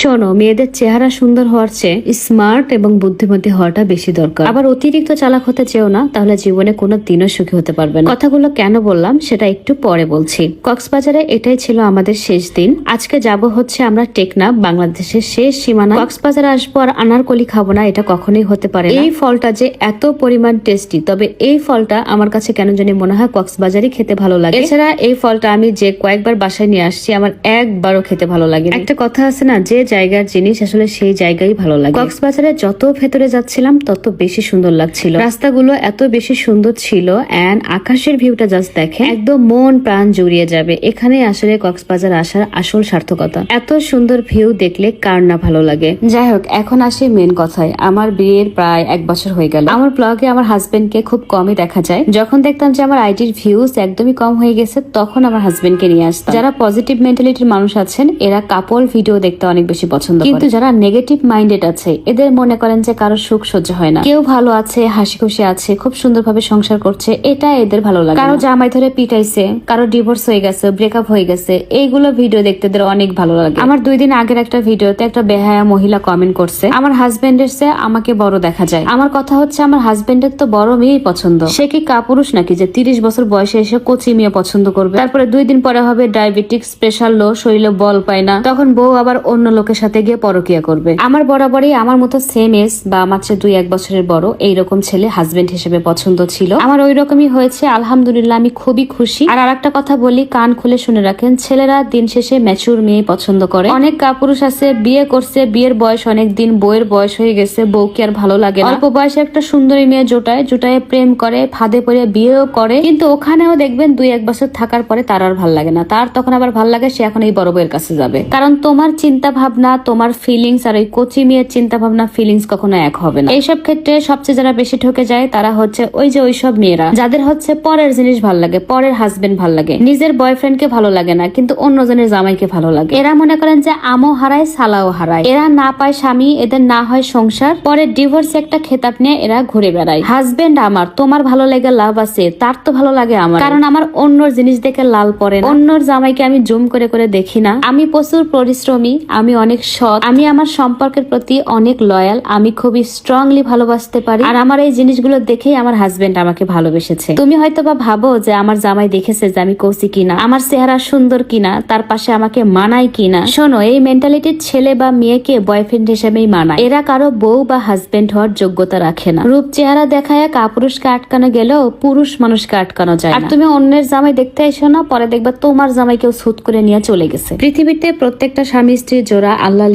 শোনো, মেয়েদের চেহারা সুন্দর হওয়ার চেয়ে স্মার্ট এবং বুদ্ধিমতী হওয়াটা বেশি দরকার। আবার অতিরিক্ত চালাক হতে চেও না, তাহলে জীবনে কোনো দিনও সুখী হতে পারবে না। কথাগুলো কেন বললাম, সেটা একটু পরে বলছি। কক্সবাজারে এটাই ছিল আমাদের শেষ দিন। আজকে যাব হচ্ছে আমরা টেকনাফ, বাংলাদেশের শেষ সীমানা। কক্সবাজারে আসব আর আনারকলি খাব না, এটা কখনোই হতে পারে এই ফলটা যে এত পরিমাণ টেস্টি তবে এই ফলটা আমার কাছে কেন জানি মনে হয় কক্সবাজারই খেতে ভালো লাগে। এছাড়া এই ফলটা আমি যে কয়েকবার বাসায় নিয়ে আসছি, আমার একবারও খেতে ভালো লাগে একটা কথা আছে না, যে জায়গার জিনিস আসলে সেই জায়গায় ভালো লাগে। কক্সবাজারে যত ভেতরে যাচ্ছিলাম, তত বেশি সুন্দর লাগছিল। রাস্তাগুলো এত বেশি সুন্দর ছিল এন্ড আকাশের ভিউটা জাস্ট দেখে একদম মন প্রাণ জুড়িয়ে যাবে। এখানে আসলে কক্সবাজার আসার আসল সার্থকতা। এত সুন্দর ভিউ দেখলে কার না ভালো লাগে। যাই হোক, এখন আসি মেন কথায়। আমার বিয়ের প্রায় এক বছর হয়ে গেল। আমার ব্লগে আমার হাজবেন্ডকে খুব কমই দেখা যায়। যখন দেখতাম যে আমার আইডির ভিউজ একদমই কম হয়ে গেছে, তখন আমার হাজবেন্ডকে নিয়ে আসতাম। যারা পজিটিভ মেন্টালিটির মানুষ আছেন, এরা কাপল ভিডিও দেখতে অনেক বেশি পছন্দ কিন্তু যারা নেগেটিভ মাইন্ডেড আছে এদের মনে করেন যে কারও সুখ সহ্য হয় না। কেউ ভালো আছে হাসি খুশি আছে খুব সুন্দরভাবে সংসার করছে এটা এদের ভালো লাগে কারও জামাই ধরে পিটাইছে কারও ডিভোর্স হয়ে গেছে ব্রেকআপ হয়ে গেছে এইগুলো ভিডিও দেখতে এদের অনেক ভালো লাগে। আমার দুই দিন আগের একটা ভিডিওতে একটা বেহায়া মহিলা কমেন্ট করছে আমার হাজবেন্ডের চেয়ে আমাকে বড় দেখা যায়। আমার কথা হচ্ছে আমার হাজবেন্ডের তো বড় মেয়েই পছন্দ। সে কি কাপুরুষ নাকি যে তিরিশ বছর বয়সে এসে কচি মেয়ে পছন্দ করবে? তারপরে দুই দিন পরে হবে ডায়াবেটিক্স প্রেশার লো শরীরে বল পায় না। তখন বউ আবার অন্য লোকের সাথে গিয়ে পরকিয়া করবে। আমার বরাবরই আমার মতো সেম এজ বা চেয়ে দুই এক বছরের বড় এইরকম ছেলে হাজবেন্ড হিসেবে পছন্দ ছিল। আমার ওই রকমই হয়েছে, আলহামদুলিল্লাহ আমি খুবই খুশি। আর আরেকটা কথা বলি, কান খুলে শুনে রাখেন, ছেলেরা দিন শেষে ম্যাচুর মেয়ে পছন্দ করে। অনেক কাপুরুষ আছে, বিয়ে করছে, বিয়ের বয়স অনেক দিন, বউয়ের বয়স হয়ে গেছে, বউকে আর ভালো লাগে অল্প বয়সে একটা সুন্দরী মেয়ে জোটায় জোটায় প্রেম করে, ফাঁদে পড়ে বিয়েও করে। কিন্তু ওখানেও দেখবেন দুই এক বছর থাকার পরে তার আর ভালো লাগে না। তার তখন আবার ভালো লাগে, সে এখন এই বড় বউয়ের কাছে যাবে। কারণ তোমার চিন্তা ভাবনা তোমার ফিলিংস আর ওই কচি মেয়ের চিন্তা ভাবনা ফিলিংস কখনো এক হবে না। এইসব ক্ষেত্রে সবচেয়ে যারা বেশি ঠকে যায়, তারা হচ্ছে ওই যে ওইসব মেয়েরা। যাদের হচ্ছে পরের জিনিস ভালো লাগে, পরের হাজবেন্ড ভালো লাগে। নিজের বয়ফ্রেন্ডকে ভালো লাগে না, কিন্তু অন্যজনের জামাইকে ভালো লাগে। এরা মনে করেন যে আমও হারায়, সালাও হারায়। এরা না পায় স্বামী, এদের না হয় সংসার। পরে ডিভোর্স একটা খেতাব নিয়ে এরা ঘুরে বেড়ায়। হাজবেন্ড আমার, তোমার ভালো লাগে লাভ আছে, তার তো ভালো লাগে আমার। কারণ আমার অন্যর জিনিস দেখে লাল পরে। অন্যর জামাইকে আমি জুম করে করে দেখি না। আমি প্রচুর পরিশ্রমী, আমি অনেক সৎ। আমি আমার সম্পর্কের প্রতি অনেক লয়াল আমি খুবই স্ট্রংলি ভালোবাসতে পারি। আর আমার এই জিনিসগুলো দেখেই আমার হাজবেন্ড আমাকে ভালোবেসেছে। তুমি হয়তো বা ভাবো যে আমার জামাই দেখেছে যে আমি কৌশি কিনা, আমার চেহারা সুন্দর কিনা, তার পাশে আমাকে মানায় কিনা। শোনো, এই মেন্টালিটির ছেলে বা মেয়েকে বয়ফ্রেন্ড হিসেবেই মানায়। এরা কারও বউ বা হাজবেন্ড হওয়ার যোগ্যতা রাখে না। রূপ চেহারা দেখায় কাপুরুষকে আটকানো গেলেও পুরুষ মানুষকে আটকানো যায় আর তুমি অন্যের জামাই দেখতে এসো না, পরে দেখবা তোমার জামাই কেউ সুত করে নিয়ে চলে গেছে। পৃথিবীতে প্রত্যেকটা স্বামী স্ত্রী জোড়া আল্লাহ